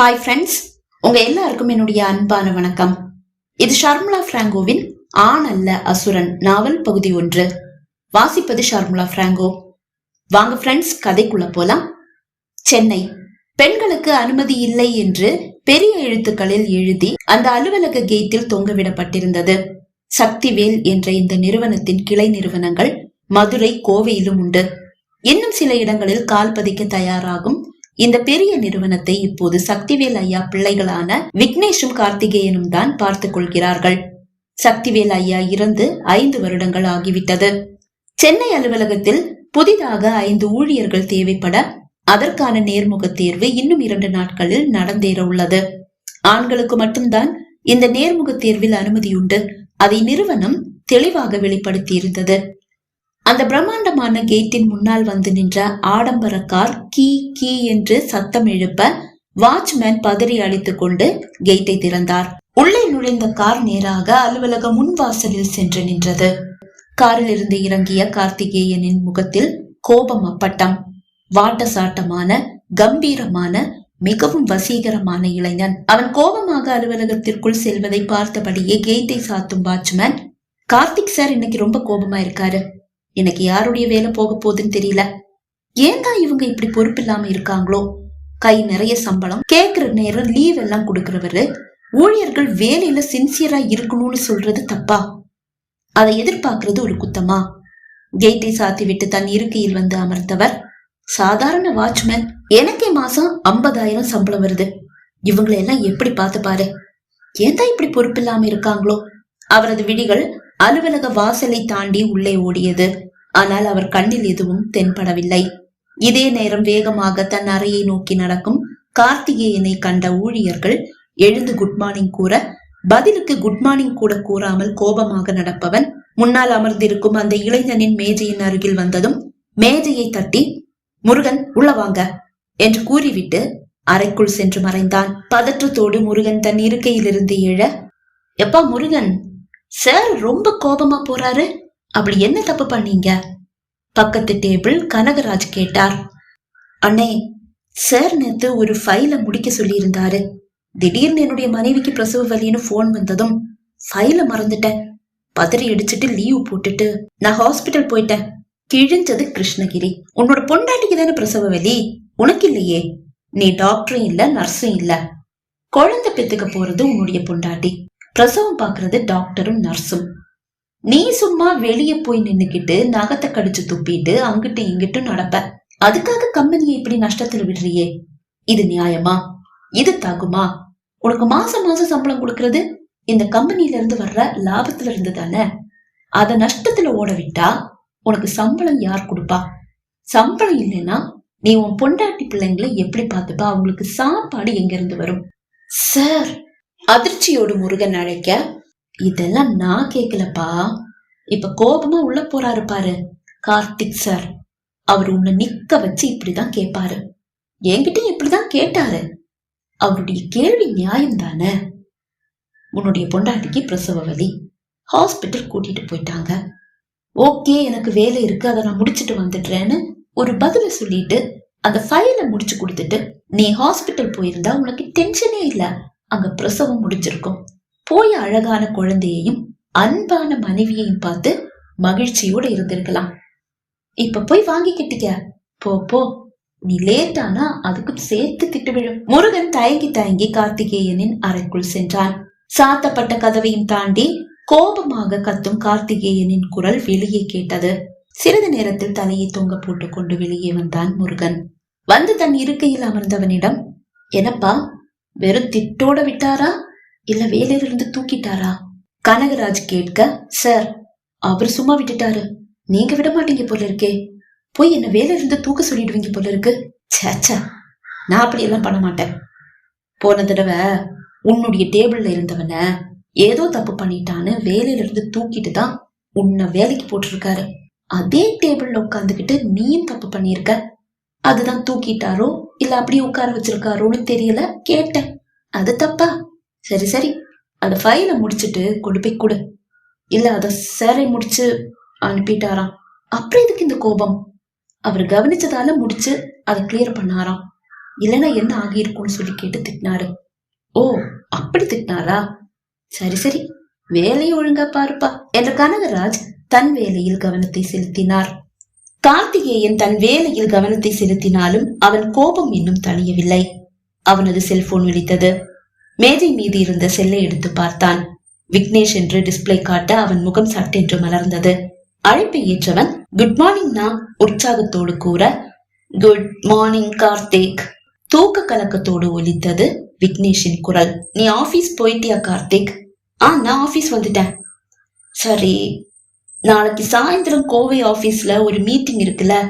Hi friends உங்க எல்லாருக்கும் என்னுடைய அன்பான வணக்கம். இது ஷர்முலா பிராங்கோவின் ஆண் அல்ல அசுரன் நாவல் பகுதி ஒன்று. வாசிப்பது ஷர்முலா பிராங்கோ. வாங்க ஃப்ரெண்ட்ஸ் கதைக்குள்ள போலாம். சென்னை. பெண்களுக்கு அனுமதி இல்லை என்று பெரிய எழுத்துக்களில் எழுதி அந்த அலுவலக கேட்டில் தொங்கவிடப்பட்டிருந்தது. சக்திவேல் என்ற இந்த நிறுவனத்தின் கிளை நிறுவனங்கள் மதுரை கோவையிலும் உண்டு. இன்னும் சில இடங்களில் கால் பதிக்க தயாராகும் இந்த பெரிய நிறுவனத்தை இப்போது சக்திவேல் ஐயா பிள்ளைகளான விக்னேஷும் கார்த்திகேயனும் தான் பார்த்துக் கொள்கிறார்கள். சக்திவேல் ஐயா இறந்து ஐந்து வருடங்கள் ஆகிவிட்டது. சென்னை அலுவலகத்தில் புதிதாக ஐந்து ஊழியர்கள் தேவைப்பட அதற்கான நேர்முக தேர்வு இன்னும் இரண்டு நாட்களில் நடந்தேற உள்ளது. ஆண்களுக்கு மட்டும்தான் இந்த நேர்முக தேர்வில் அனுமதியுண்டு அதை நிறுவனம் தெளிவாக வெளிப்படுத்தியிருந்தது. அந்த பிரம்மாண்டமான கேட்டின் முன்னால் வந்து நின்ற ஆடம்பர கார் கீ கீ என்று சத்தம் எழுப்ப வாட்ச்மேன் பதறி அடித்துக் கொண்டு கேட்டை திறந்தார். உள்ளே நுழைந்த கார் நேராக அலுவலக முன்வாசலில் சென்று நின்றது. காரில் இருந்து இறங்கிய கார்த்திகேயனின் முகத்தில் கோபம் அப்பட்டம். வாட்டசாட்டமான கம்பீரமான மிகவும் வசீகரமான இளைஞன். அவன் கோபமாக அலுவலகத்திற்குள் செல்வதை பார்த்தபடியே கேட்டை சாத்தும் வாட்ச்மேன் கார்த்திக் சார் இன்னைக்கு ரொம்ப கோபமா இருக்காரு. எனக்கு யாருடைய வேலை போக போகுதுன்னு தெரியல. ஏன் தான் இவங்க இப்படி பொறுப்பு இல்லாம இருக்காங்களோ? கை நிறைய சம்பளம் கேக்குற நேரம் லீவ் எல்லாம் கொடுக்கறவரு ஊழியர்கள் வேலையில சின்சியரா இருக்கணும்னு சொல்றது தப்பா? அதை எதிர்பார்க்கறது ஒரு குத்தமா? கேட்டை சாத்தி விட்டு தன் இருக்கையில் வந்து அமர்ந்தவர் சாதாரண வாட்ச்மேன் எனக்கே மாசம் ஐம்பதாயிரம் சம்பளம் வருது. இவங்களை எல்லாம் எப்படி பார்த்து பாரு? ஏன் தான் இப்படி பொறுப்பில்லாம இருக்காங்களோ? அவரது விழிகள் அலுவலக வாசலை தாண்டி உள்ளே ஓடியது. ஆனால் அவர் கண்ணில் எதுவும் தென்படவில்லை. இதே நேரம் வேகமாக தன் அறையை நோக்கி நடக்கும் கார்த்திகேயனை கண்ட ஊழியர்கள் எழுந்து குட் மார்னிங் கூற பதிலுக்கு குட் மார்னிங் கூட கூறாமல் கோபமாக நடப்பவன் முன்னால் அமர்ந்திருக்கும் அந்த இளைஞனின் மேஜையின் அருகில் வந்ததும் மேஜையை தட்டி முருகன் உள்ள வாங்க என்று கூறிவிட்டு அறைக்குள் சென்று மறைந்தான். பதற்றத்தோடு முருகன் தன் இருக்கையிலிருந்து எழ எப்பா முருகன் சார் ரொம்ப கோபமா போறாரு. அப்படி என்ன தப்பு பண்ணீங்க? பக்கத்து டேபிள் கனகராஜ் கேட்டார். அண்ணே சார் நேத்து ஒரு ஃபைல முடிக்க சொல்லியிருந்தாரு. திடீர்னு என்னுடைய மனைவிக்கு பிரசவ வலின்னு ஃபோன் வந்ததும் ஃபைல மறந்துட்டேன். பதறி அடிச்சிட்டு லீவ் போட்டுட்டு நான் ஹாஸ்பிட்டல் போயிட்டேன். கிழிஞ்சது கிருஷ்ணகிரி. உன்னோட பொண்டாட்டிக்கு தானே பிரசவ வலி? உனக்கு இல்லையே. நீ டாக்டரும் இல்ல நர்ஸும் இல்ல. குழந்தை பெத்துக்க போறது உன்னுடைய பொண்டாட்டி. பிரசவம் பாக்குறது டாக்டரும் நர்ஸும் நீ சும்மா வெளியே போய் நின்னுக்கிட்டு நகத்தை கடிச்சு துப்பிட்டு அங்கிட்டு இங்கிட்டும் நடப்ப. அதுக்காக கம்பெனியை இப்படி நஷ்டத்துல விடுறியே? இது நியாயமா? இது தாகுமா? உனக்கு மாசம் மாசம் சம்பளம் கொடுக்கறது இந்த கம்பெனில இருந்து வர்ற லாபத்துல இருந்து தானே? அத நஷ்டத்துல ஓட விட்டா உனக்கு சம்பளம் யார் கொடுப்பா? சம்பளம் இல்லைன்னா நீ உன் பொண்டாட்டி பிள்ளைங்களை எப்படி பார்த்துப்பா? அவங்களுக்கு சாப்பாடு எங்க இருந்து வரும்? சார் அதிர்ச்சியோடு முருகன் அழைக்க இதெல்லாம் நான் கேட்கலப்பா இப்ப கோபமா உள்ள போறாரு பாரு கார்த்திக் சார். அவர் உன்னை நிக்க வச்சு இப்படிதான் கேட்பாரு என்கிட்ட இப்படிதான் கேட்டாரு. அவருடைய கேள்வி நியாயம் தானே? உன்னுடைய பொண்டாட்டிக்கு பிரசவ வலி. ஹாஸ்பிட்டல் கூட்டிட்டு போயிட்டாங்க. ஓகே எனக்கு வேலை இருக்கு. அதை நான் முடிச்சிட்டு வந்துடுறேன்னு ஒரு பதில சொல்லிட்டு அந்த ஃபைலை முடிச்சு கொடுத்துட்டு நீ ஹாஸ்பிட்டல் போயிருந்தா உனக்கு டென்ஷனே இல்லை. அங்க பிரசவம் முடிஞ்சிருக்கும். போய் அழகான குழந்தையையும் அன்பான மனைவியையும் பார்த்து மகிழ்ச்சியோட இருந்திருக்கலாம். இப்ப போய் வாங்கிக்கிட்டீங்க போ போ. நீ லேட்டானா அதுக்கும் சேர்த்து திட்டு விழும். முருகன் தயங்கி தயங்கி கார்த்திகேயனின் அறைக்குள் சென்றான். சாத்தப்பட்ட கதவையும் தாண்டி கோபமாக கத்தும் கார்த்திகேயனின் குரல் வெளியே கேட்டது. சிறிது நேரத்தில் தலையை தொங்க போட்டுக்கொண்டு வெளியே வந்தான் முருகன். வந்து தன் இருக்கையில் அமர்ந்தவனிடம் என்னப்பா வெறும் திட்டோட விட்டாரா? இல்ல வேலையிலிருந்து தூக்கிட்டாரா? கனகராஜ் கேட்க சார் அவர் சும்மா விட்டுட்டாரு. நீங்க விட மாட்டீங்க போல இருக்கே. போய் என்ன வேலையிலிருந்து தூக்க சொல்லிடுவீங்க போல இருக்கு. சேச்சா நான் அப்படியெல்லாம் பண்ண மாட்டேன். போன தடவை உன்னுடைய டேபிள்ல இருந்தவன ஏதோ தப்பு பண்ணிட்டான்னு வேலையில இருந்து தூக்கிட்டு தான் உன்னை வேலைக்கு போட்டிருக்காரு. அதே டேபிள்ல உட்காந்துக்கிட்டு நீயும் தப்பு பண்ணியிருக்க. அதுதான் தூக்கிட்டாரோ இல்ல அப்படியே உட்கார வச்சிருக்காரோன்னு தெரியல கேட்டேன். அது தப்பா? சரி சரி. அந்த ஃபைலை முடிச்சிட்டு கொண்டு போய் கொடு. இல்ல அத சேரை முடிச்சு அனுப்பிட்டாராம். அப்புறம் இதுக்கு இந்த கோபம்? அவர் கவனிச்சதால முடிச்சு அதை கிளியர் பண்ணாராம். இல்லைன்னா என்ன ஆகியிருக்கும்னு சொல்லி கேட்டு திட்டினாரு. ஓ அப்படி திட்டினாரா? சரி சரி. வேலையை ஒழுங்கா பாருப்பா. என்ற கனகராஜ் தன் வேலையில் கவனத்தை செலுத்தினார். கார்த்திகேயன் தன் வேலையில் கவனத்தை செலுத்தினாலும் அவன் கோபம் இன்னும் தணியவில்லை. அவனது செல்போன் விழித்தது. மேஜை மீது இருந்த செல்லை எடுத்து பார்த்தான். விக்னேஷ் என்று டிஸ்ப்ளே காட்ட அவன் முகம் சட்டென்று மலர்ந்தது. அழைப்பை ஏற்றவன் குட் மார்னிங் நான் உற்சாகத்தோடு கூற குட் மார்னிங் கார்த்திக். தூக்க கலக்கத்தோடு ஒலித்தது விக்னேஷின் குரல். நீ ஆபீஸ் போயிட்டியா கார்த்திக்? ஆ நான் ஆபீஸ் வந்துட்டேன். சரி. நாளைக்கு சாயந்தரம் கோவை ஆபீஸ்ல ஒரு மீட்டிங் இருக்குல்ல.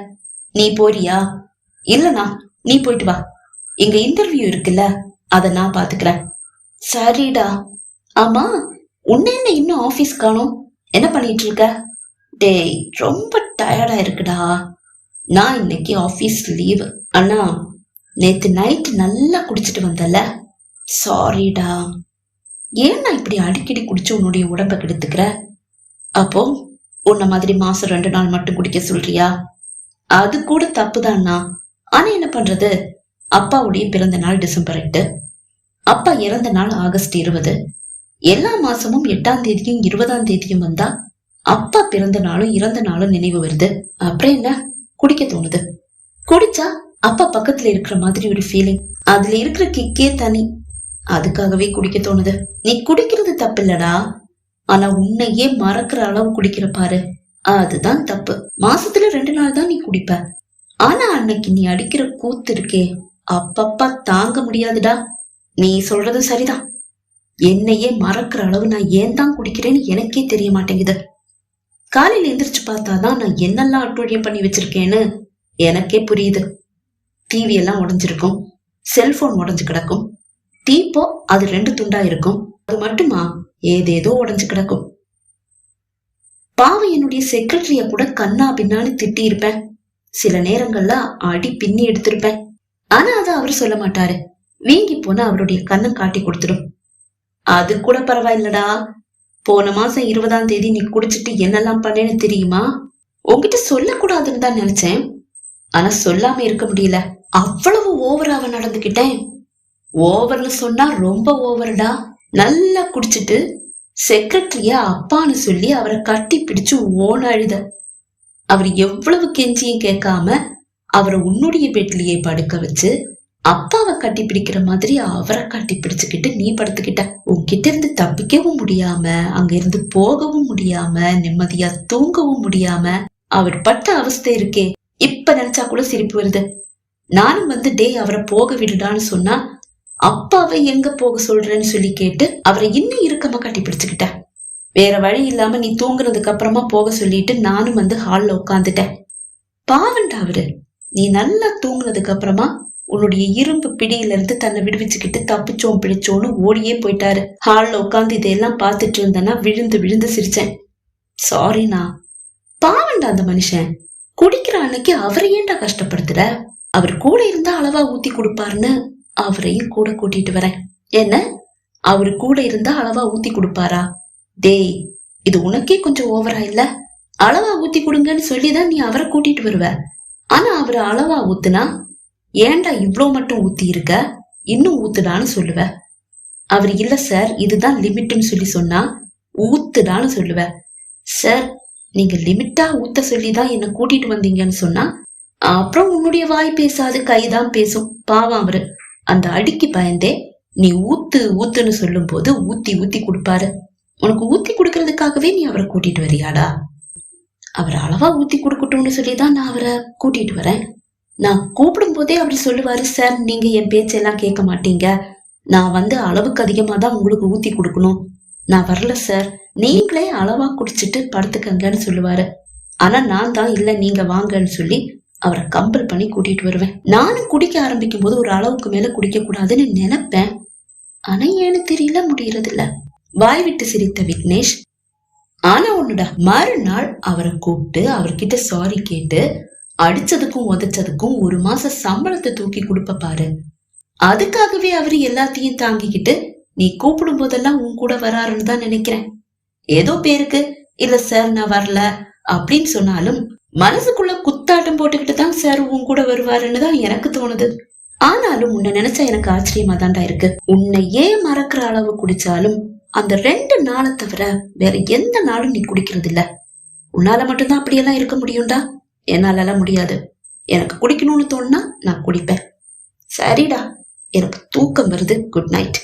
நீ போறியா? இல்லனா நீ போயிட்டு வா. எங்க இன்டர்வியூ இருக்குல்ல. அத நான் பாத்துக்கிறேன். சரிடா. ஆமா உன்ன என்ன இன்னும் ஆபீஸ் காணும்? என்ன பண்ணிட்டு இருக்க டேய் ரொம்ப டயர்டா இருக்குடா. நான் இன்னைக்கு ஆபீஸ் லீவு அண்ணா நேத்து நைட் நல்லா குடிச்சிட்டு வந்தல. சாரிடா ஏன் நான் இப்படி அடிக்கடி குடிச்சு உன்னுடைய உடம்ப கெடுத்துக்கிற? அப்போ உன்ன மாதிரி மாசம் ரெண்டு நாள் மட்டும் குடிக்க சொல்றியா? அது கூட தப்புதான்னா ஆனா என்ன பண்றது? அப்பாவுடைய பிறந்த நாள் டிசம்பர் எட்டு. அப்பா இறந்த நாள் ஆகஸ்ட் இருபது. எல்லா மாசமும் எட்டாம் தேதியும் இருபதாம் தேதியும் வந்தா அப்பா பிறந்த நாளும் இறந்த நாளும் நினைவு வருது. அப்புறம் என்ன? குடிக்க தோணுது. குடிச்சா அப்பா பக்கத்துல இருக்கிற மாதிரி ஒரு ஃபீலிங் அதுல இருக்கிற கிக்கே தனி. அதுக்காகவே குடிக்க தோணுது. நீ குடிக்கிறது தப்பு இல்லடா ஆனா உன்னையே மறக்கிற அளவு குடிக்கிற பாரு. அதுதான் தப்பு. மாசத்துல ரெண்டு நாள் தான் நீ குடிப்ப. ஆனா அன்னைக்கு நீ அடிக்கிற கூத்து இருக்கே. அப்பப்பா தாங்க முடியாதுடா. நீ சொல்றது சரிதான். என்னையே மறக்கிற அளவு நான் ஏன் தான் குடிக்கிறேன்னு எனக்கே தெரிய மாட்டேங்குது. காலையில எந்திரிச்சு பார்த்தாதான் நான் என்னெல்லாம் அட்டுழியம் பண்ணி வச்சிருக்கேன்னு எனக்கே புரியுது. டிவி எல்லாம் உடஞ்சிருக்கும். செல்போன் உடஞ்சு கிடக்கும். டீப்போ அது ரெண்டு துண்டா இருக்கும். அது மட்டுமா? ஏதேதோ உடைஞ்சு கிடக்கும். பாவம் என்னுடைய செக்ரட்டரிய கூட கண்ணா பின்னான்னு திட்டி இருப்பேன் சில நேரங்கள்ல அடி பின்னி எடுத்திருப்பேன். ஆனா அதை அவர் சொல்ல மாட்டாரு. வீங்கி போனா அவருடைய கண்ணை காட்டி கொடுத்துடும். அது கூட பரவாயில்லடா. போன மாசம் இருபதாம் தேதி நீ குடிச்சிட்டு என்னெல்லாம் பண்ணேன்னு தெரியுமா? உன்கிட்ட சொல்லக்கூடாதுன்னு தான் நினைச்சேன். ஆனா சொல்லாம இருக்க முடியல. அவ்வளவு ஓவராவ நடந்துகிட்டேன். ஓவர்னு சொன்னா ரொம்ப ஓவர்டா. நல்லா குடிச்சிட்டு செக்ரட்டரிய அப்பான்னு சொல்லி அவரை கட்டி பிடிச்சு ஓன அழுத. அவர் எவ்வளவு கெஞ்சியும் கேட்காம அவரை உன்னுடைய பெட்லயே படுக்க வச்சு அப்பாவை கட்டி பிடிக்கிற மாதிரி அவரை கட்டி பிடிச்சுக்கிட்டு நீ படுத்துக்கிட்ட. உன்கிட்ட இருந்து தப்பிக்கவும் முடியாம அங்க இருந்து போகவும் முடியாம நிம்மதியா தூங்கவும் முடியாம அவர் பட்ட அவஸ்தை இருக்கே. இப்ப நினைச்சா கூட சிரிப்பு வருது. நானும் வந்து டே அவரை போக விடுடான்னு சொன்னா அப்பாவை எங்க போக சொல்றேன்னு சொல்லி கேட்டு அவரை இன்னும் இறுக்கமா கட்டி பிடிச்சுக்கிட்ட. வேற வழி இல்லாம நீ தூங்குறதுக்கு அப்புறமா போக சொல்லிட்டு நானும் வந்து ஹால்ல உட்காந்துட்டேன் பாவண்டா அவரு. நீ நல்லா தூங்குனதுக்கு அப்புறமா உன்னுடைய இரும்பு பிடியில இருந்து தன்னை விடுவிச்சுக்கிட்டு தப்பிச்சோம் பிடிச்சோன்னு ஓடியே போயிட்டாரு. ஹால்ல உட்காந்து இதையெல்லாம் பார்த்துட்டு இருந்தேன்னா விழுந்து விழுந்து சிரிச்சேன். சாரிண்ணா பாவண்டா அந்த மனுஷன். குடிக்கிற அன்னைக்கு அவரை ஏன்டா கஷ்டப்படுத்துற? அவர் கூட இருந்தா அளவா ஊத்தி கொடுப்பாருன்னு அவரையும் கூட கூட்டிட்டு வரேன். என்ன? அவரு கூட இருந்தா அளவா ஊத்தி கொடுப்பாரா? டேய் இது உனக்கே கொஞ்சம் ஓவரா இல்ல? அளவா ஊத்தி கொடுங்கன்னு சொல்லிதான் நீ அவரை கூட்டிட்டு வருவ. ஆனா அவரு அளவா ஊத்துனா? ஏன்டா இவ்வளோ மட்டும் ஊத்தி இருக்க? இன்னும் ஊத்துடான்னு சொல்லுவ. அவர் இல்ல சார் இதுதான் லிமிட்னு சொல்லி சொன்னா ஊத்துடான்னு சொல்லுவ. சார் நீங்க லிமிட்டா ஊத்த சொல்லிதான் என்ன கூட்டிட்டு வந்தீங்கன்னு சொன்னா அப்புறம் உன்னுடைய வாய் பேசாது கைதான் பேசும் பாவம் அவரு. அந்த அடிக்கு பயந்தே நீ ஊத்து ஊத்துன்னு சொல்லும் போது ஊத்தி ஊத்தி கொடுப்பாரு. உனக்கு ஊத்தி கொடுக்கறதுக்காகவே நீ அவரை கூட்டிட்டு வரியாடா? அவர் அளவா ஊத்தி கொடுக்கட்டும்னு சொல்லிதான் நான் அவரை கூட்டிட்டு வரேன். நான் கூப்பிடும் போதே அவர் சொல்லுவாரு சார் நீங்க என் பேச்செல்லாம் கேட்க மாட்டீங்க. நான் வந்து அளவுக்கு அதிகமா தான் உங்களுக்கு ஊத்தி கொடுக்கணும். நான் வரல சார். நீங்களே அளவா குடிச்சிட்டு படுத்துக்கங்கன்னு சொல்லுவாரு. ஆனா நான் தான் இல்ல நீங்க வாங்கன்னு சொல்லி அவரை கம்பல் பண்ணி கூட்டிட்டு வருவேன். நானும் குடிக்க ஆரம்பிக்கும் போது ஒரு அளவுக்கு மேல குடிக்க கூடாதுன்னு நினைப்பேன். ஆனா ஏன்னு தெரியல முடியறதில்ல. வாய் விட்டு சிரித்த விக்னேஷ் ஆனா ஒண்ணுடா மறுநாள் அவரை கூப்பிட்டு அவர்கிட்ட சாரி கேட்டு அடிச்சதுக்கும் உதைச்சதுக்கும் ஒரு மாச சம்பளத்தை தூக்கி கொடுப்ப பாரு. அதுக்காகவே அவரு எல்லாத்தையும் தாங்கிக்கிட்டு நீ கூப்பிடும் போதெல்லாம் உன் கூட வராருன்னு தான் நினைக்கிறேன். ஏதோ பேருக்கு இல்ல சார் நான் வரல அப்படின்னு சொன்னாலும் மனசுக்குள்ள குத்தாட்டம் போட்டுக்கிட்டு தான் சார் உன் கூட வருவாருன்னு தான் எனக்கு தோணுது. ஆனாலும் உன்னை நினைச்சா எனக்கு ஆச்சரியமா தான்டா இருக்கு. உன்னை ஏன் மறக்கிற அளவு குடிச்சாலும் அந்த ரெண்டு நாளை தவிர வேற எந்த நாளும் நீ குடிக்கிறது இல்ல. உன்னால மட்டும்தான் அப்படியெல்லாம் இருக்க முடியும்டா? என்னாலலாம் முடியாது. எனக்கு குடிக்கணும்னு தோணுனா நான் குடிப்பேன். சரிடா. எனக்கு தூக்கம் வருது. குட் நைட்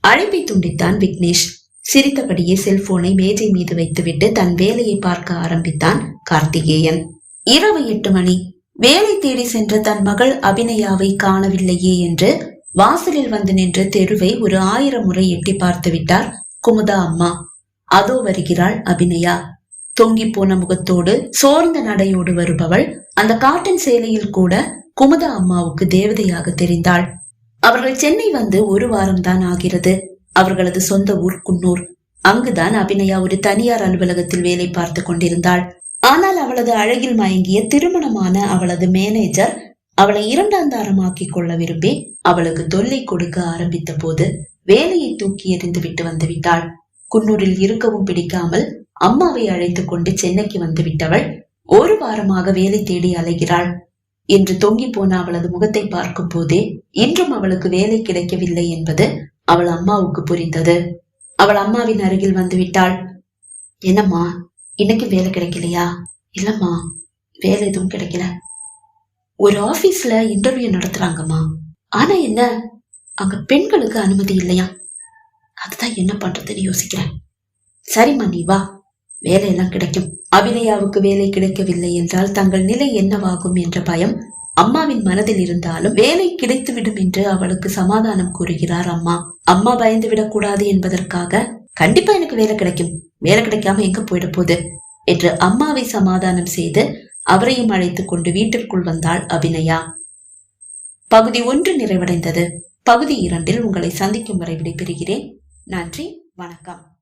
அழைப்பை துண்டித்தான் விக்னேஷ். சிரித்தபடியே செல்போனை மேஜை மீது வைத்துவிட்டு தன் வேலையை பார்க்க ஆரம்பித்தான். கார்த்திகேயன். இரவு எட்டு மணி. வேலை தேடி சென்ற தன் மகள் அபிநயாவை காணவில்லையே என்று வாசலில் வந்து நின்ற தெருவை ஒரு ஆயிரம் முறை எட்டி பார்த்து விட்டார் குமுதா அம்மா. அதோ வருகிறாள் அபிநயா. தொங்கி போன முகத்தோடு சோர்ந்த நடையோடு வருபவள் அந்த காட்டன் சேலையில் கூட குமுதா அம்மாவுக்கு தேவதையாக தெரிந்தாள். அவர்கள் சென்னை வந்து ஒரு வாரம்தான் ஆகிறது. அவர்களது சொந்த ஊர் குன்னூர். அங்குதான் அபிநயா ஒரு தனியார் அலுவலகத்தில் வேலை பார்த்து கொண்டிருந்தாள். ஆனால் அவளது அழகில் மயங்கிய திருமணமான அவளது மேனேஜர் அவளை இரண்டாந்தாரமாக்கிக் கொள்ள விரும்பி அவளுக்கு தொல்லை கொடுக்க ஆரம்பித்த போது வேலையை தூக்கி எறிந்து விட்டு வந்துவிட்டாள். குன்னூரில் இருக்கவும் பிடிக்காமல் அம்மாவை அழைத்துக் கொண்டு சென்னைக்கு வந்துவிட்டவள் ஒரு வாரமாக வேலை தேடி அலைகிறாள். இன்று தொங்கி போன அவளது முகத்தை பார்க்கும் போதே இன்றும் அவளுக்கு வேலை கிடைக்கவில்லை என்பது அவள் அம்மாவுக்கு புரிந்தது. அவள் அம்மாவின் அருகில் வந்துவிட்டாள். என்னம்மா இன்னைக்கு வேலை கிடைக்கலையா? இல்லம்மா வேலை எதுவும் கிடைக்கல. ஒரு ஆபீஸ்ல இன்டர்வியூ நடத்துறாங்கம்மா. ஆனா என்ன அங்க பெண்களுக்கு அனுமதி இல்லையா? அதுதான் என்ன பண்றதுன்னு யோசிக்கிறேன். சரிம்மா நீ வா. வேலையெல்லாம் கிடைக்கும். அபிநயாவுக்கு வேலை கிடைக்கவில்லை என்றால் தங்கள் நிலை என்னவாகும் என்ற பயம் அம்மாவின் மனதில் இருந்தாலும் வேலை கிடைத்துவிடும் என்று அவளுக்கு சமாதானம் கூறுகிறார் அம்மா. அம்மா பயந்து விடக்கூடாது என்பதற்காக கண்டிப்பா எனக்கு வேலை கிடைக்கும். வேலை கிடைக்காம எங்க போயிட போகுது? என்று அம்மாவை சமாதானம் செய்து அவரையும் அழைத்துக் கொண்டு வீட்டிற்குள் வந்தாள் அபிநயா. பகுதி ஒன்று நிறைவடைந்தது. பகுதி இரண்டில் உங்களை சந்திக்கும் வரை விடைபெறுகிறேன். நன்றி வணக்கம்.